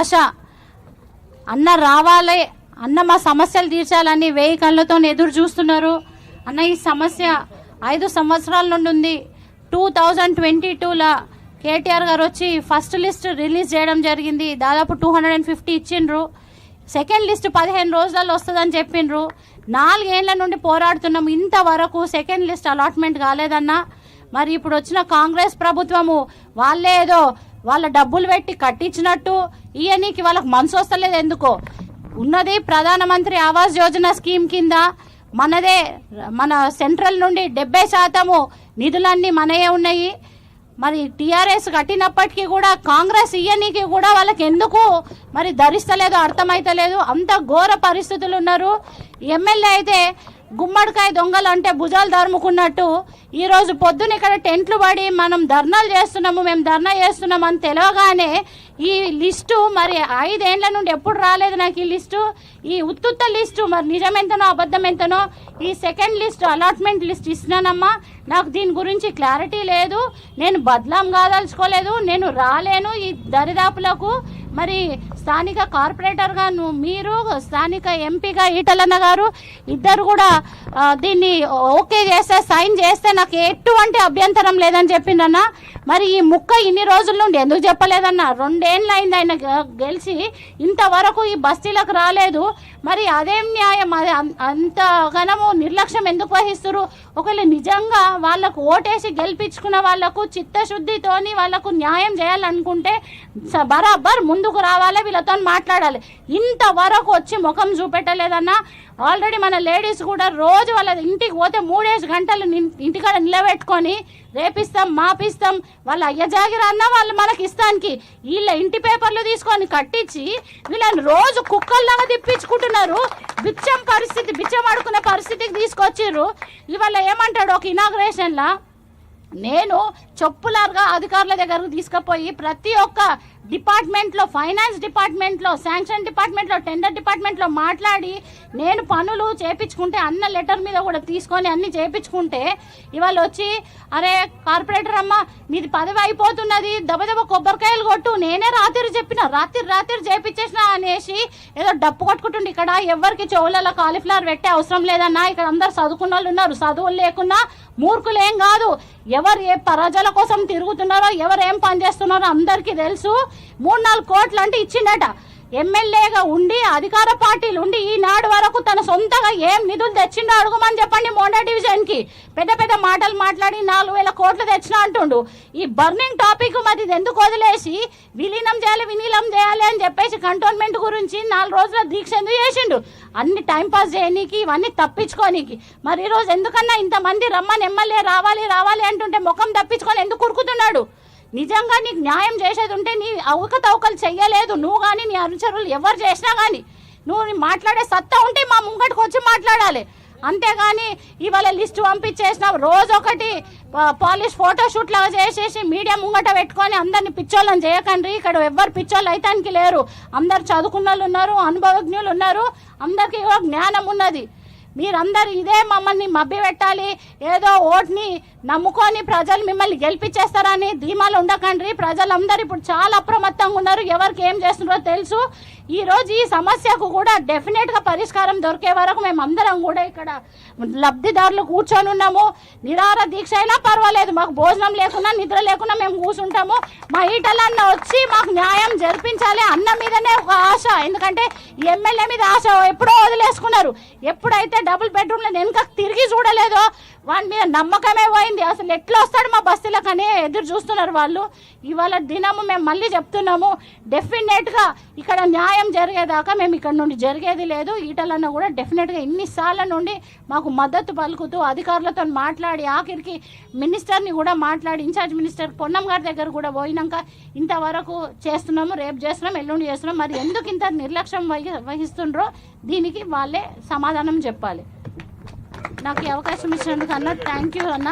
ఆశ. అన్న రావాలి అన్న మా సమస్యలు తీర్చాలని వేయి కళ్ళతో ఎదురు చూస్తున్నారు. అన్న ఈ సమస్య ఐదు సంవత్సరాల నుండి ఉంది. టూ థౌజండ్ ట్వంటీ టూలో కేటీఆర్ గారు వచ్చి ఫస్ట్ లిస్ట్ రిలీజ్ చేయడం జరిగింది. దాదాపు టూ హండ్రెడ్ అండ్ ఫిఫ్టీ ఇచ్చిండ్రు. సెకండ్ లిస్ట్ పదిహేను రోజులలో వస్తుందని చెప్పిండ్రు. నాలుగేళ్ళ నుండి పోరాడుతున్నాం. ఇంతవరకు సెకండ్ లిస్ట్ అలాట్మెంట్ కాలేదన్నా. మరి ఇప్పుడు వచ్చిన కాంగ్రెస్ ప్రభుత్వము వాళ్ళే ఏదో వాళ్ళ డబ్బులు పెట్టి కట్టించినట్టు ఇయనీకి వాళ్ళకి మనసు వస్తలేదు ఎందుకో. ఉన్నది ప్రధానమంత్రి ఆవాస్ యోజన స్కీమ్ కింద. మనదే మన సెంట్రల్ నుండి డెబ్బై శాతము నిధులన్నీ మనయే ఉన్నాయి. మరి టీఆర్ఎస్ కట్టినప్పటికీ కూడా కాంగ్రెస్ ఇయ్యనీకి కూడా వాళ్ళకి ఎందుకు మరి ధరిస్తలేదు అర్థమైతలేదు. అంత ఘోర పరిస్థితులు ఉన్నారు ఎమ్మెల్యే అయితే గుమ్మడికాయ దొంగలు అంటే భుజాలు దరుముకున్నట్టు ఈరోజు పొద్దున ఇక్కడ టెంట్లు పడి మనం ధర్నాలు చేస్తున్నాము మేము ధర్నా చేస్తున్నాం అని తెలియగానే ఈ లిస్టు మరి ఐదేండ్ల నుండి ఎప్పుడు రాలేదు నాకు ఈ లిస్టు. ఈ ఉత్తుత్త లిస్టు మరి నిజమెంతనో అబద్ధం ఎంతనో ఈ సెకండ్ లిస్ట్ అలాట్మెంట్ లిస్ట్ ఇస్తున్నానమ్మా. నాకు దీని గురించి క్లారిటీ లేదు. నేను బదలాం కాదలుచుకోలేదు. నేను రాలేను ఈ దరిదాపులకు. మరి స్థానిక కార్పొరేటర్గా నువ్వు మీరు స్థానిక ఎంపీగా ఈటలన్న గారు ఇద్దరు కూడా దీన్ని ఓకే చేస్తే సైన్ చేస్తే నాకు ఎటువంటి అభ్యంతరం లేదని చెప్పిందన్న. మరి ఈ ముక్క ఇన్ని రోజుల నుండి ఎందుకు చెప్పలేదన్న. రెండేళ్ళు అయింది ఆయన గెలిచి ఇంతవరకు ఈ బస్తీలకు రాలేదు. మరి అదేం న్యాయం? అది అంత ఘనము నిర్లక్ష్యం ఎందుకు వహిస్తున్నారు ఒకవేళ నిజంగా వాళ్ళకు ఓటేసి గెలిపించుకున్న వాళ్ళకు చిత్తశుద్ధితోని వాళ్ళకు న్యాయం చేయాలనుకుంటే బరాబర్ ముందుకు రావాలి వీళ్ళతో మాట్లాడాలి. ఇంతవరకు వచ్చి ముఖం చూపెట్టలేదన్నా ఆల్రెడీ మన లేడీస్ కూడా రోజు వాళ్ళ ఇంటికి పోతే మూడేసి గంటలు ఇంటికాడ నిలబెట్టుకొని రేపిస్తాం మాపిస్తాం. వాళ్ళ అయ్యజాగిరా అన్న వాళ్ళు మనకి ఇస్తానికి. వీళ్ళ ఇంటి పేపర్లు తీసుకొని కట్టించి వీళ్ళని రోజు కుక్కల్లాగా తిప్పించుకుంటున్నారు. బిచ్చం పరిస్థితి బిచ్చం ఆడుకునే పరిస్థితికి తీసుకొచ్చిర్రు. ఇవాళ ఏమంటాడు ఒక ఇనాగ్రేషన్లా నేను చెప్పులారుగా అధికారుల దగ్గరకు తీసుకుపోయి ప్రతి ఒక్క డిపార్ట్మెంట్లో ఫైనాన్స్ డిపార్ట్మెంట్లో శాంక్షన్ డిపార్ట్మెంట్లో టెండర్ డిపార్ట్మెంట్లో మాట్లాడి నేను పనులు చేపించుకుంటే అన్న లెటర్ మీద కూడా తీసుకొని అన్ని చేపించుకుంటే ఇవాళ వచ్చి అరే కార్పొరేటర్ అమ్మ మీది పదవి అయిపోతున్నది దెబ్బ కొబ్బరికాయలు కొట్టు నేనే రాత్రి చెప్పిన రాత్రి రాత్రి చేపించేసిన అనేసి ఏదో డప్పు కొట్టుకుంటుండే ఇక్కడ ఎవరికి చెవులలో కాలీఫ్లవర్ పెట్టే అవసరం లేదన్నా ఇక్కడ అందరు చదువుకున్న వాళ్ళు ఉన్నారు చదువులు లేకున్నా మూర్ఖులేం కాదు ఎవరు ఏ ప్రజల కోసం తిరుగుతున్నారో ఎవరు ఏం పని చేస్తున్నారో అందరికీ తెలుసు మూడు నాలుగు కోట్లు అంటే ఇచ్చిండట. ఎమ్మెల్యేగా ఉండి అధికార పార్టీలు ఉండి ఈనాడు వరకు తన సొంతగా ఏం నిధులు తెచ్చిండో అడుగుమని చెప్పండి మోండా డివిజన్కి. పెద్ద పెద్ద మాటలు మాట్లాడి నాలుగు వేల కోట్లు తెచ్చినా అంటుండు. ఈ బర్నింగ్ టాపిక్ మరి ఇది ఎందుకు వదిలేసి విలీనం చేయాలి విలీనం చేయాలి అని చెప్పేసి కంటోన్మెంట్ గురించి నాలుగు రోజుల దీక్ష ఎందుకు చేసిండు? అన్ని టైంపాస్ చేయనీకి ఇవన్నీ తప్పించుకోనీకి. మరి ఈరోజు ఎందుకన్నా ఇంతమంది రమ్మని ఎమ్మెల్యే రావాలి రావాలి అంటుంటే ముఖం తప్పించుకొని ఎందుకు కురుకుతున్నాడు నిజంగా నీకు న్యాయం చేసేది ఉంటే నీ అవకతవకలు చెయ్యలేదు. నువ్వు కానీ నీ అనుచరులు ఎవరు చేసినా కానీ నువ్వు మాట్లాడే సత్తా ఉంటే మా ముంగటికి వచ్చి మాట్లాడాలి. అంతేగాని ఇవాళ లిస్టు పంపించేసిన రోజు ఒకటి పాలిష్ ఫోటోషూట్ లాగా చేసేసి మీడియా ముంగట పెట్టుకొని అందరిని పిచ్చోళ్ళని చేయకండి ఇక్కడ ఎవ్వరు పిచ్చోళ్ళు అయితానికి లేరు. అందరు చదువుకున్న వాళ్ళు ఉన్నారు అనుభవజ్ఞులు ఉన్నారు. అందరికీ జ్ఞానం ఉన్నది. మీరందరూ ఇదే మమ్మల్ని మబ్బి పెట్టాలి ఏదో ఓట్ని నమ్ముకొని ప్రజలు మిమ్మల్ని గెలిపించేస్తారని ధీమాలు ఉండకండి. ప్రజలందరూ ఇప్పుడు చాలా అప్రమత్తంగా ఉన్నారు. ఎవరికి ఏం చేస్తున్నారో తెలుసు. ఈ రోజు ఈ సమస్యకు కూడా డెఫినెట్గా పరిష్కారం దొరికే వరకు మేము అందరం కూడా ఇక్కడ లబ్ధిదారులు కూర్చొని ఉన్నాము. నిరార దీక్ష అయినా పర్వాలేదు. మాకు భోజనం లేకున్నా నిద్ర లేకున్నా మేము కూర్చుంటాము. మా ఈటలన్న వచ్చి మాకు న్యాయం జరిపించాలి అన్న మీదనే ఒక ఆశ. ఎందుకంటే ఎమ్మెల్యే మీద ఆశ ఎప్పుడో వదిలేసుకున్నారు. ఎప్పుడైతే డబుల్ బెడ్రూమ్లో వెనుక తిరిగి చూడలేదో వాడి మీద నమ్మకమే పోయింది. అసలు ఎట్లా వస్తాడు మా బస్తీలకు అని ఎదురు చూస్తున్నారు వాళ్ళు. ఇవాళ దినము మేము మళ్ళీ చెప్తున్నాము డెఫినెట్గా ఇక్కడ న్యాయం జరిగేదాకా మేము ఇక్కడ నుండి జరిగేది లేదు. ఈటలన్న కూడా డెఫినెట్గా ఇన్నిసార్ల నుండి మాకు మద్దతు పలుకుతూ అధికారులతో మాట్లాడి ఆఖరికి మినిస్టర్ని కూడా మాట్లాడి ఇన్ఛార్జ్ మినిస్టర్ పొన్నం గారి దగ్గర కూడా పోయినాక ఇంతవరకు చేస్తున్నాము రేపు చేస్తున్నాం ఎల్లుండి చేస్తున్నాం. మరి ఎందుకు ఇంత నిర్లక్ష్యం వహి వహిస్తుండ్రో దీనికి వాళ్ళే సమాధానం చెప్పాలి. నాకు ఈ అవకాశం ఇచ్చినందుకు అన్న థ్యాంక్ యూ అన్న.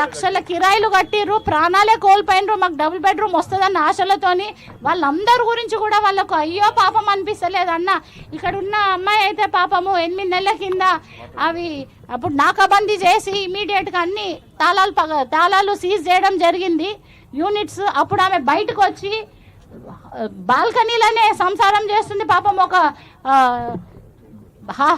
లక్షల కిరాయిలు కట్టిర్రు ప్రాణాలే కోల్పోయినరు మాకు డబుల్ బెడ్రూమ్ వస్తుందన్న ఆశలతోని. వాళ్ళందరి గురించి కూడా వాళ్ళకు అయ్యో పాపం అనిపిస్తలేదు అన్న ఇక్కడ ఉన్న అమ్మాయి అయితే పాపము ఎనిమిది నెలల కింద అవి అప్పుడు నాకాబందీ చేసి ఇమీడియట్గా అన్ని తాళాలు పగ తాళాలు సీజ్ చేయడం జరిగింది. యూనిట్స్ అప్పుడు ఆమె బయటకు వచ్చి బాల్కనీలోనే సంసారం చేస్తుంది పాపం ఒక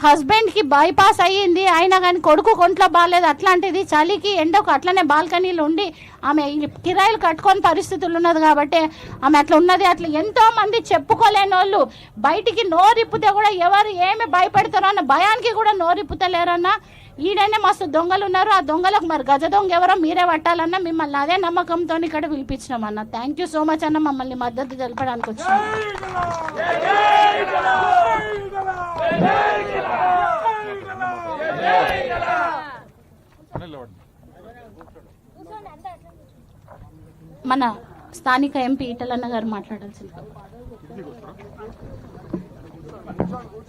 హస్బెండ్కి బైపాస్ అయ్యింది అయినా కానీ కొడుకు కొంట్లో బాగాలేదు అట్లాంటిది చలికి ఎండకు అట్లనే బాల్కనీలు ఉండి ఆమె కిరాయిలు కట్టుకొని పరిస్థితులు ఉన్నది కాబట్టి ఆమె అట్లా ఉన్నది. అట్లా ఎంతోమంది చెప్పుకోలేని వాళ్ళు బయటికి నోరిప్పితే కూడా ఎవరు ఏమి భయపెడతారో అన్న భయానికి కూడా నోరిప్పుతలేరన్నా ఈడనే మస్తు దొంగలు ఉన్నారు. ఆ దొంగలకు మరి గజ దొంగ ఎవరో మీరే పట్టాలన్న మిమ్మల్ని అదే నమ్మకంతో ఇక్కడ పిలిపించినాం అన్న థ్యాంక్ యూ సో మచ్ అన్న మమ్మల్ని మద్దతు తెలపడానికి వచ్చినాం. మన స్థానిక ఎంపీ ఈటలన్న గారు మాట్లాడాల్సింది.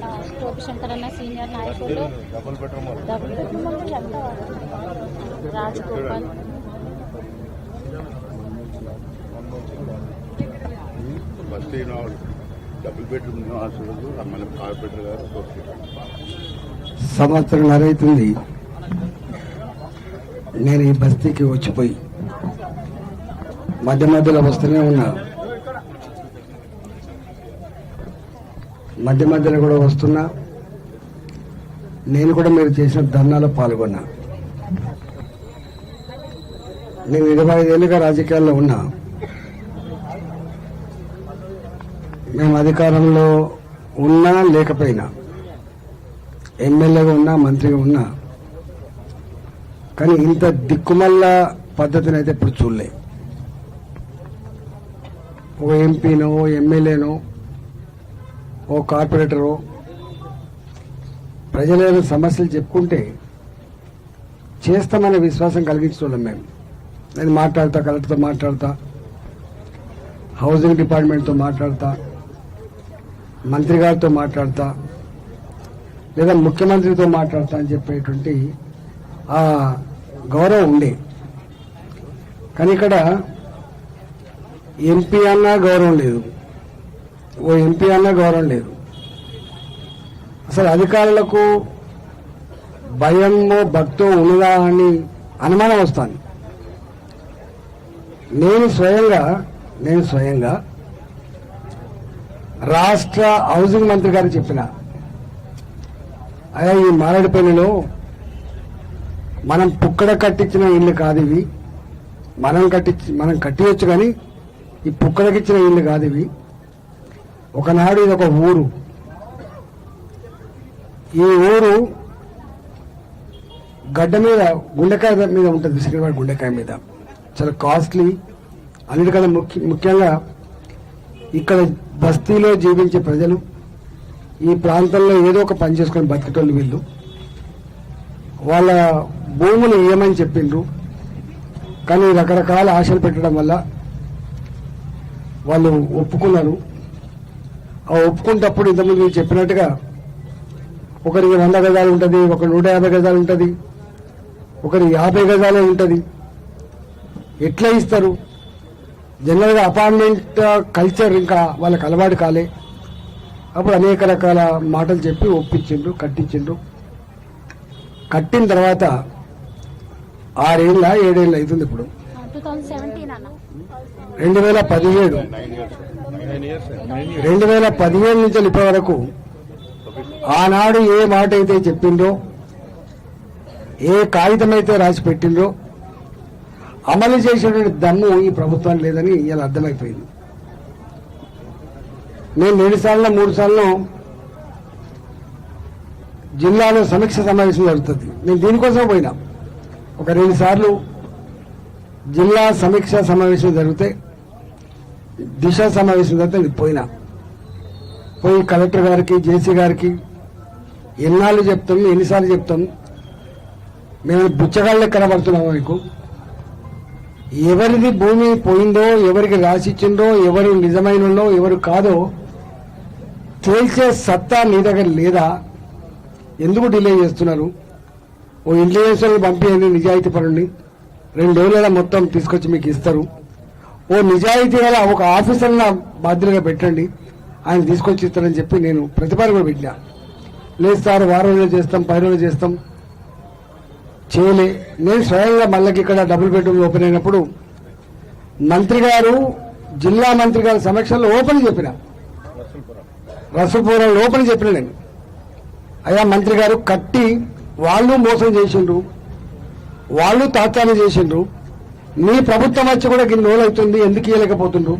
మన గోపిశంకర్ అన్న సీనియర్ నాయకులు డబుల్ బెడ్రూమ్ డబుల్ బెడ్రూమ్ అంటే ఎంత రాజ్ గోపాల్ బస్తీ డబుల్ బెడ్రూమ్ నివాసులు మన కార్పొరేటర్ గారు. సంవత్సరం అవుతుంది నేను ఈ బస్తీకి వచ్చిపోయి మధ్య మధ్యలో వస్తూనే ఉన్నా. మధ్య మధ్యలో కూడా వస్తున్నా. నేను కూడా మీరు చేసిన ధర్నాలో పాల్గొన్నా. నేను ఇరవై ఐదేళ్ళుగా రాజకీయాల్లో ఉన్నా. మేము అధికారంలో ఉన్నా లేకపోయినా ఎమ్మెల్యేగా ఉన్నా మంత్రిగా ఉన్నా కానీ ఇంత దిక్కుమల్ల పద్ధతిని అయితే ఇప్పుడు చూడలే. ఓ ఎంపీనో ఎమ్మెల్యేనో ఓ కార్పొరేటరో ప్రజల సమస్యలు చెప్పుకుంటే చేస్తామనే విశ్వాసం కలిగించుకోలేం మేము. నేను మాట్లాడతా కలెక్టర్తో మాట్లాడతా హౌసింగ్ డిపార్ట్మెంట్తో మాట్లాడతా మంత్రి గారితో మాట్లాడతా లేదా ముఖ్యమంత్రితో మాట్లాడతా అని చెప్పేటువంటి ఆ గౌరవం ఉండే. కానీ ఇక్కడ ఎంపీ అన్నా గౌరవం లేదు. ఓ ఎంపీ అన్నా గౌరవం లేదు. అసలు అధికారులకు భయమో భక్తో ఉన్నదా అని అనుమానం వస్తాను నేను స్వయంగా నేను స్వయంగా రాష్ట్ర హౌసింగ్ మంత్రి గారు చెప్పిన అయ్యా ఈ మారేడుపల్లిలో మనం పుక్కడ కట్టించిన ఇల్లు కాదు ఇవి. మనం కట్టించి మనం కట్టివచ్చు కానీ ఈ పుక్కడకిచ్చిన ఇల్లు కాదు ఇవి. ఒకనాడు ఇది ఒక ఊరు. ఈ ఊరు గడ్డ మీద గుండెకాయ మీద ఉంటుంది సికింద్రాబాద్ గుండెకాయ మీద. చాలా కాస్ట్లీ అన్నిటికన్నా ముఖ్య ముఖ్యంగా ఇక్కడ బస్తీలో జీవించే ప్రజలు ఈ ప్రాంతంలో ఏదో ఒక పని చేసుకొని బతికేటోళ్ళు వీళ్ళు. వాళ్ళ భూములు ఏమని చెప్పిండ్రు? కానీ రకరకాల ఆశలు పెట్టడం వల్ల వాళ్ళు ఒప్పుకున్నారు. ఆ ఒప్పుకున్నప్పుడు ఇంతకుముందు మీరు చెప్పినట్టుగా ఒకరికి వంద గజాలు ఉంటుంది ఒక నూట యాభై గజాలు ఉంటుంది ఒకరి యాభై గజాలే ఉంటుంది. ఎట్లా ఇస్తారు? జనరల్గా అపార్ట్మెంట్ కల్చర్ ఇంకా వాళ్ళకి అలవాటు కాలే. అప్పుడు అనేక రకాల మాటలు చెప్పి ఒప్పించిండ్రు కట్టించిండ్రు. కట్టిన తర్వాత ఆరేళ్ళ ఏడేళ్ళు అవుతుంది ఇప్పుడు? రెండు వేల పదిహేడు. రెండు వేల పదిహేడు నుంచి ఇప్పటి వరకు ఆనాడు ఏ మాట అయితే చెప్పిండ్రో ఏ కాగితం అయితే రాసి పెట్టిండ్రో అమలు చేసేటువంటి దమ్ము ఈ ప్రభుత్వం లేదని ఇలా అర్థమైపోయింది. నేను రెండు సార్లు మూడు సార్లు జిల్లాలో సమీక్ష సమావేశం జరుగుతుంది. నేను దీనికోసం పోయినా. ఒక రెండు సార్లు జిల్లా సమీక్ష సమావేశం జరిగితే దిశ సమావేశం తర్వాత నేను పోయినా. పోయి కలెక్టర్ గారికి జేసీ గారికి ఎన్నాళ్ళు చెప్తాం ఎన్నిసార్లు చెప్తాం మేము బుచ్చగాళ్ళే కనబడుతున్నాము మీకు. ఎవరిది భూమి పోయిందో ఎవరికి రాసిచ్చిందో ఎవరు నిజమైనలో ఎవరు కాదో తేల్చే సత్తా నీ దగ్గర లేదా? ఎందుకు డిలే చేస్తున్నారు? ఓ ఇంటెలిజెన్స్ పంపించండి నిజాయితీ పరుణ్ణి రోజుల మొత్తం తీసుకొచ్చి మీకు ఇస్తారు. ఓ నిజాయితీ గల ఒక ఆఫీసర్న బాధ్యులుగా పెట్టండి. ఆయన తీసుకొచ్చి ఇస్తారని చెప్పి నేను ప్రతిపాదన కూడా పెట్టినా. లేదు సార్ వారం రోజులు చేస్తాం పది రోజులు చేస్తాం. చేయలే. నేను స్వయంగా మళ్ళకి ఇక్కడ డబుల్ బెడ్రూమ్ ఓపెన్ అయినప్పుడు మంత్రి గారు జిల్లా మంత్రి గారి సమక్షంలో ఓపెన్ చెప్పిన. రసపురం ఓపెన్ చెప్పిన నేను. అయ్యా మంత్రి గారు కట్టి వాళ్ళు మోసం చేసిండ్రు. వాళ్ళు తాత్సారం చేసిండ్రు. మీ ప్రభుత్వం వచ్చి కూడా గిన్ని రోజులు ఎందుకు ఇవ్వలేకపోతుండ్రు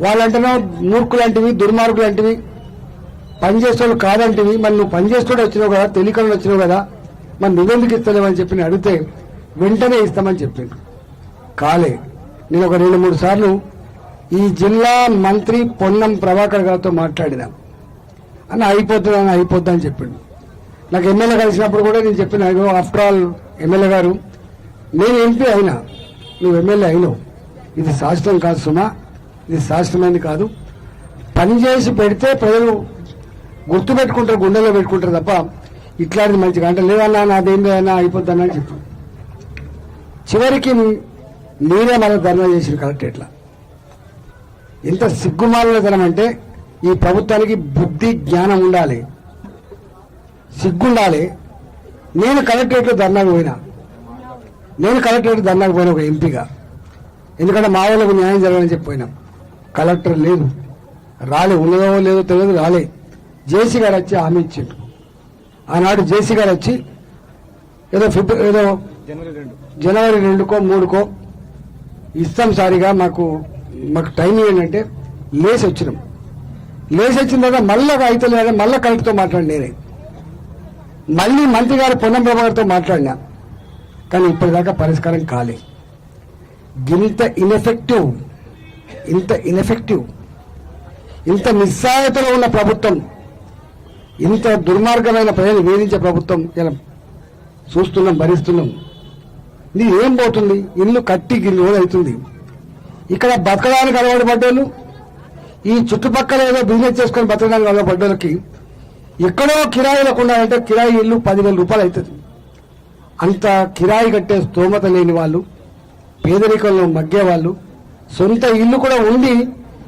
వాళ్ళంటేనో మూర్ఖులాంటివి దుర్మార్గులాంటివి. పనిచేసేవాళ్ళు కాదంటివి. మరి నువ్వు పనిచేసేవాడు వచ్చినావు కదా తెలియకుండా వచ్చినావు కదా మరి నువ్వెందుకు ఇస్తలేవని చెప్పి అడిగితే వెంటనే ఇస్తామని చెప్పిండు. కాలే. నేను ఒక రెండు మూడు సార్లు ఈ జిల్లా మంత్రి పొన్నం ప్రభాకర్ గారితో మాట్లాడినా. అని అయిపోతుంది అని అయిపోద్ది అని చెప్పిండు. నాకు ఎమ్మెల్యే కలిసినప్పుడు కూడా నేను చెప్పిన ఆఫ్టర్ ఆల్ ఎమ్మెల్యే గారు నేను ఎంపీ అయినా నువ్వు ఎమ్మెల్యే అయినావు. ఇది శాశ్వతం కాదు సుమా. ఇది శాశ్వతమైనది కాదు. పని చేసి పెడితే ప్రజలు గుర్తు పెట్టుకుంటారు గుండెలో పెట్టుకుంటారు తప్ప ఇట్లాంటిది మంచిగా అంటే లేదన్నా నాదేం లేదన్నా అయిపోద్దన్నా అని చెప్పు. చివరికి మీరే మన ధర్నా చేసిన కరెక్ట్ ఎట్లా? ఎంత సిగ్గుమాలినతనం అంటే ఈ ప్రభుత్వానికి బుద్ధి జ్ఞానం ఉండాలి. సిగ్గుండాలి. నేను కలెక్టరేట్లో ధర్నాకు పోయినా. నేను కలెక్టరేట్ ధర్నాకు పోయిన ఒక ఎంపీగా. ఎందుకంటే మా వాళ్ళకు న్యాయం జరగాలని చెప్పి పోయినాం. కలెక్టర్ లేదు. రాలే ఉన్నదో లేదో తెలియదు రాలే. జేసీ గారు వచ్చి హామీ ఇచ్చిండు. ఆనాడు జేసీ గారు వచ్చి ఏదో ఫిబ్రవరి ఏదో జనవరి రెండుకో మూడుకో ఇస్తాం సారిగా మాకు మాకు టైం ఏంటంటే లేచి వచ్చినాం. లేచి వచ్చిన తర్వాత మళ్ళీ అయితే లేదా మళ్ళీ కలెక్టర్తో మాట్లాడి నేనే. మళ్ళీ మంత్రి గారు పొన్నం ప్రభాకర్తో మాట్లాడినా. కానీ ఇప్పటిదాకా పరిష్కారం కాలే. ఇంత ఇన్ఎఫెక్టివ్ ఇంత ఇన్ఎఫెక్టివ్ ఇంత నిస్సాయతలో ఉన్న ప్రభుత్వం ఇంత దుర్మార్గమైన ప్రజలు వేధించే ప్రభుత్వం ఇలా చూస్తున్నాం భరిస్తున్నాం. ఇది ఏం పోతుంది? ఇల్లు కట్టి గిల్లు అవుతుంది. ఇక్కడ బతకడానికి అలవాటు పడ్డోళ్ళు ఈ చుట్టుపక్కల ఏదో బిజినెస్ చేసుకొని బతకడానికి అలవాటు పడ్డోళ్ళకి ఎక్కడో కిరాయిలకు ఉండాలంటే కిరాయి ఇల్లు పదివేల రూపాయలు అవుతుంది. అంత కిరాయి కట్టే స్తోమత లేని వాళ్ళు పేదరికంలో మగ్గే వాళ్ళు సొంత ఇల్లు కూడా ఉండి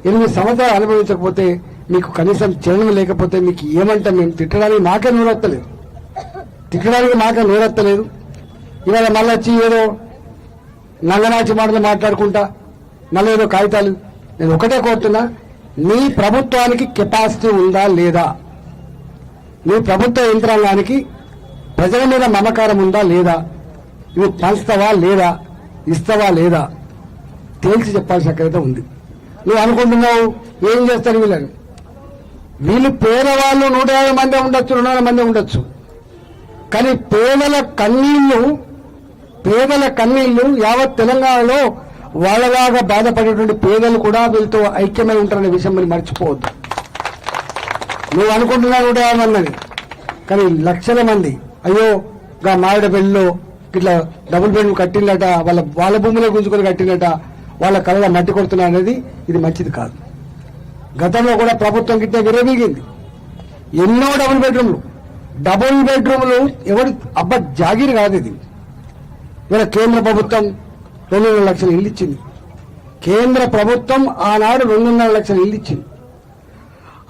ఎనిమిది సంవత్సరాలు అనుభవించకపోతే మీకు కనీసం చలనం లేకపోతే మీకు ఏమంటాం మేము తిట్టడానికి మాకే నోరెత్తలేదు. తిట్టడానికి మాకే నోరెత్తలేదు. ఇవాళ మళ్ళీ వచ్చి ఏదో నంగనాచి మాటలు మాట్లాడుకుంటా మళ్ళీ ఏదో కాగితాలు. నేను ఒకటే కోరుతున్నా నీ ప్రభుత్వానికి కెపాసిటీ ఉందా లేదా? నీ ప్రభుత్వ యంత్రాంగానికి ప్రజల మీద మమకారం ఉందా లేదా? ఇవి పంచుతావా లేదా? ఇస్తావా లేదా? తేల్చి చెప్పాల్సిన అక్కడైతే ఉంది. నువ్వు అనుకుంటున్నావు ఏం చేస్తారు వీళ్ళని? వీళ్ళు పేదవాళ్ళు నూట యాభై మంది ఉండొచ్చు రెండు వందల మంది ఉండొచ్చు. కానీ పేదల కన్నీళ్ళు పేదల కన్నీళ్ళు యావత్ తెలంగాణలో వాళ్ళలాగా బాధపడేటువంటి పేదలు కూడా వీళ్ళతో ఐక్యమై ఉంటారనే విషయం మీరు మర్చిపోవద్దు. నువ్వు అనుకుంటున్నావు నూట యాభై మంది కానీ లక్షల మంది అయ్యో గా మావిడ పెళ్ళిలో ఇట్లా డబుల్ బెడ్ కట్టిందట వాళ్ళ వాళ్ళ భూమిలో గుంజుకొని కట్టిందట వాళ్ళ కళ మట్టి కొడుతున్నా అనేది ఇది మంచిది కాదు. గతంలో కూడా ప్రభుత్వం గిట్టే విరమిగింది. ఎన్నో డబుల్ బెడ్రూమ్లు డబుల్ బెడ్రూమ్లు ఎవరు అబ్బ జాగిరి కాదు ఇది. ఇవాళ కేంద్ర ప్రభుత్వం రెండున్నర లక్షల ఇల్లు ఇచ్చింది. కేంద్ర ప్రభుత్వం ఆనాడు రెండున్నర లక్షల ఇల్లు ఇచ్చింది.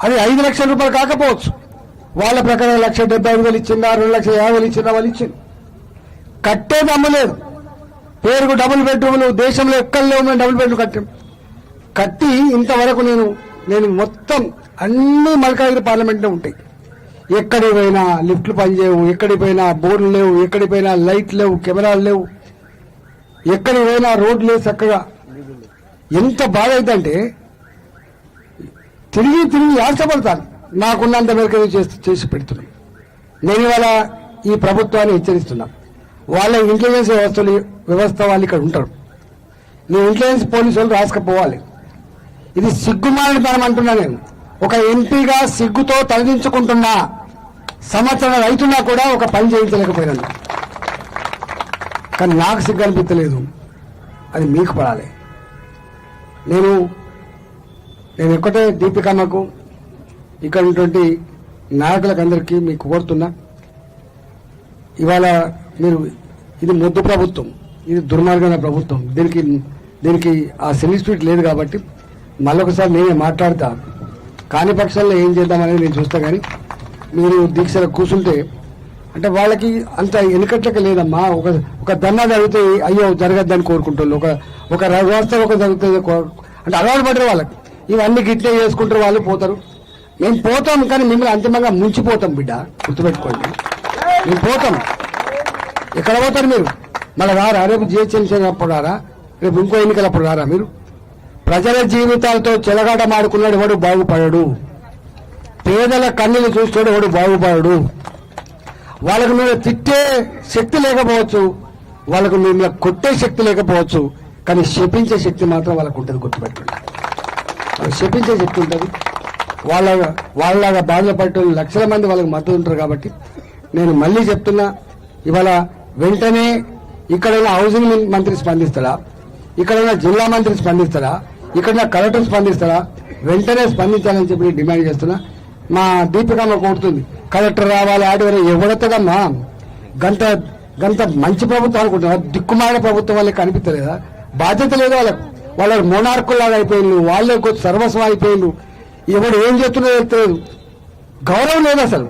అది ఐదు లక్షల రూపాయలు కాకపోవచ్చు. వాళ్ళ ప్రకారం లక్ష డెబ్బై ఐదు వేలు ఇచ్చిందా రెండు లక్షల యాభై వేలు ఇచ్చిందా వాళ్ళు ఇచ్చింది. కట్టేది అమ్మలేదు పేరుకు డబుల్ బెడ్రూమ్లు దేశంలో ఎక్కడ ఉన్న డబుల్ బెడ్రూమ్ కట్టాం. కట్టి ఇంతవరకు నేను నేను మొత్తం అన్ని మల్కాగిరి పార్లమెంట్లో ఉంటాయి. ఎక్కడికి పోయినా లిఫ్ట్లు పనిచేయవు ఎక్కడికి పోయినా బోర్లు లేవు. ఎక్కడికి పోయినా లైట్ లేవు. కెమెరాలు లేవు. ఎక్కడికి పోయినా రోడ్లు లేవు చక్కగా. ఎంత బాధ అయిందంటే తిరిగి తిరిగి ఆశపడతాను నాకున్నంత మేరకు చేసి చేసి పెడుతున్నాం నేను ఇవాళ ఈ ప్రభుత్వాన్ని హెచ్చరిస్తున్నాను వాళ్ళ ఇంటెలిజెన్స్ వ్యవస్థలు వ్యవస్థ వాళ్ళు ఇక్కడ ఉంటారు. నీ ఇంటెలిజెన్స్ పోలీసు వాళ్ళు రాసుకపోవాలి. ఇది సిగ్గుమాలితనం అంటున్నా నేను. ఒక ఎంపీగా సిగ్గుతో తలదించుకుంటున్నా సంవత్సరం రైతున్నా కూడా ఒక పని చేయించలేకపోయినాను. కానీ నాకు సిగ్గు అనిపించలేదు అది మీకు పడాలి. నేను నేను ఒక్కటే దీపికమ్మకు ఇక్కడ ఉన్నటువంటి నాయకులకు అందరికీ మీకు కోరుతున్నా ఇవాళ మీరు ఇది మొద్దు ప్రభుత్వం ఇది దుర్మార్గమైన ప్రభుత్వం. దీనికి దీనికి ఆ సెన్సిటివిటీ లేదు కాబట్టి మళ్ళొకసారి నేనే మాట్లాడతా. కాని పక్షాల్లో ఏం చేద్దామనేది నేను చూస్తా కానీ మీరు దీక్షలో కూర్చుంటే అంటే వాళ్ళకి అంత వెనుకట్లకి లేదమ్మా ఒక ఒక దన్నా జరిగితే అయ్యో జరగద్దని కోరుకుంటారు ఒక ఒక వ్యవస్థ ఒక జరుగుతుంది అంటే అలవాటు పడరు వాళ్ళకి. ఇవన్నీ గిట్లే చేసుకుంటారు వాళ్ళు పోతారు. మేము పోతాం కానీ మిమ్మల్ని అంతిమంగా ముంచిపోతాం బిడ్డ. గుర్తుపెట్టుకోండి. మేము పోతాం. ఎక్కడ పోతారు మీరు? మళ్ళీ రారా? రేపు జిహెచ్ఎంసీ అప్పుడు రారా? రేపు ఇంకో ఎన్నికలప్పుడు రారా మీరు? ప్రజల జీవితాలతో చెలగాటమాడుకున్నాడు ఎవడు? బాగుపడడు. పేదల కన్నులు చూస్తాడు ఎవడు? బాగుపడడు. వాళ్ళకు మీరు తిట్టే శక్తి లేకపోవచ్చు. వాళ్ళకు మిమ్మల్ని కొట్టే శక్తి లేకపోవచ్చు. కానీ శపించే శక్తి మాత్రం వాళ్ళకు ఉంటుంది గుర్తుపెట్టుకోండి. శపించే శక్తి ఉంటుంది. వాళ్ళ వాళ్ళలాగా బాధలు పడ్డ లక్షల మంది వాళ్ళకి మద్దతు ఉంటారు కాబట్టి నేను మళ్ళీ చెప్తున్నా ఇవాళ వెంటనే ఇక్కడైనా హౌసింగ్ మంత్రి స్పందిస్తాడా? ఇక్కడైనా జిల్లా మంత్రి స్పందిస్తాడా? ఇక్కడ కలెక్టర్ స్పందిస్తాడా? వెంటనే స్పందించాలని చెప్పి డిమాండ్ చేస్తున్నా. మా దీపికమ్మ కోరుతుంది కలెక్టర్ రావాలి ఆడివారు ఎవడతదమ్మా గంత గంత మంచి ప్రభుత్వం అనుకుంటున్నా దిక్కుమాల ప్రభుత్వం వాళ్ళకి కనిపించలేదా బాధ్యత లేదు వాళ్ళకు. వాళ్ళ మోనార్కుల్లాగా అయిపోయిండు వాళ్ళే సర్వస్వం అయిపోయిండు ఎవడు ఏం చెప్తున్నాడో తెలియదు. గౌరవం లేదు అసలు.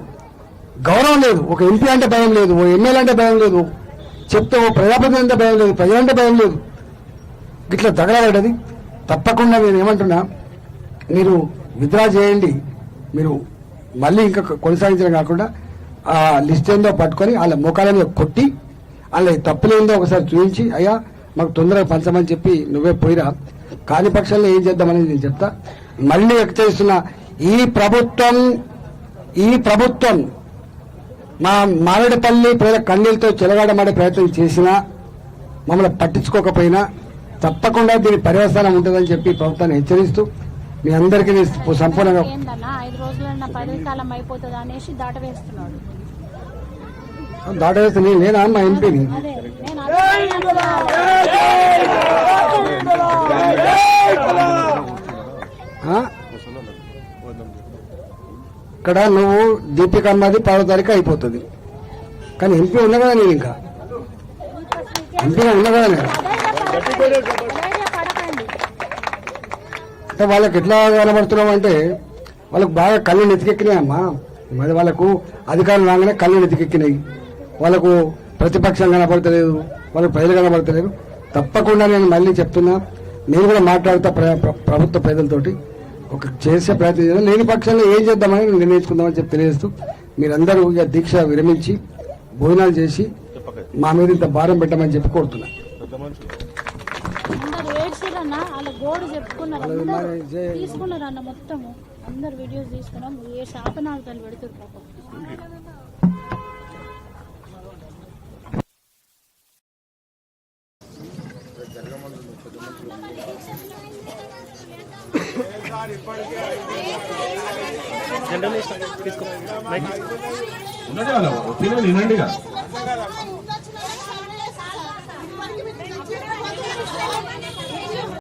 గౌరవం లేదు. ఒక ఎంపీ అంటే భయం లేదు. ఓ ఎమ్మెల్యే అంటే భయం లేదు. చెప్తే ఓ ప్రజాప్రతినిధి అంటే భయం లేదు. ప్రజలంటే భయం లేదు. ఇట్లా తగలబడ్డది. తప్పకుండా నేను ఏమంటున్నా మీరు విత్డ్రా చేయండి. మీరు మళ్ళీ ఇంకా కొనసాగించడం కాకుండా ఆ లిస్ట్ ఏందో పట్టుకొని వాళ్ళ ముఖాల మీద కొట్టి వాళ్ళ తప్పులేందో ఒకసారి చూపించి అయ్యా మాకు తొందరగా పంచమని చెప్పి నువ్వే పోయిరా. కాని పక్షంలో ఏం చేద్దామనేది నేను చెప్తా. మళ్ళీ హెచ్చరిస్తున్నా ఈ ప్రభుత్వం ఈ ప్రభుత్వం మా మారేడుపల్లి ప్రజల కన్నీళ్ళతో చెలగాడమాడే ప్రయత్నం చేసినా మమ్మల్ని పట్టించుకోకపోయినా తప్పకుండా దీని పర్యవసానం ఉంటుందని చెప్పి ప్రభుత్వాన్ని హెచ్చరిస్తూ మీ అందరికీ సంపూర్ణంగా ఏందన్నా ఐదు రోజులన్నా పదవి కాలం అయిపోతుంది అనేసి దాటవేస్తున్నాడు దాటవేస్తే నేను నేనా మా ఎంపీని అదే నేను అదే అంటున్నా. ఆ? ఇక్కడ నువ్వు దీపిక అన్నది పదో తారీఖు అయిపోతుంది. కానీ ఎంపీ ఉన్నా కదా నేను ఇంకా? ఎంపీగా ఉన్నా కదా నేను? అంటే వాళ్ళకి ఎట్లా కనబడుతున్నావు అంటే వాళ్ళకు బాగా కళ్ళు నెతికెక్కినాయమ్మా. మరి వాళ్ళకు అధికారం రాగానే కళ్ళు నెతికెక్కినాయి. వాళ్ళకు ప్రతిపక్షం కనబడతలేదు వాళ్ళకు ప్రజలు కనబడతలేరు తప్పకుండా నేను మళ్ళీ చెప్తున్నా. నేను కూడా మాట్లాడుతా ప్ర- ప్రభుత్వ ప్రజలతోటి. ఒక చేసే ప్రయత్నం చేద్దాం. లేని పక్షంలో ఏం చేద్దామని నిర్ణయించుకుందామని చెప్పి తెలియజేస్తూ మీరందరూ ఇక దీక్ష విరమించి భోజనాలు చేసి మా మీద ఇంత భారం పెట్టమని చెప్పి కోరుతున్నా. అందరు ఏడ్చిరన్న వాళ్ళ గోడు చెప్పుకున్నారు. వాళ్ళది అందరూ మరి జే- తీసుకున్నారు అన్న మొత్తము. అందరు వీడియోస్ తీసుకున్నాం. ఏ శాపనాలతో పెడుతురు పాపం. ఉన్నదే వాళ్ళ ఒపీనియన్ వినండిగా.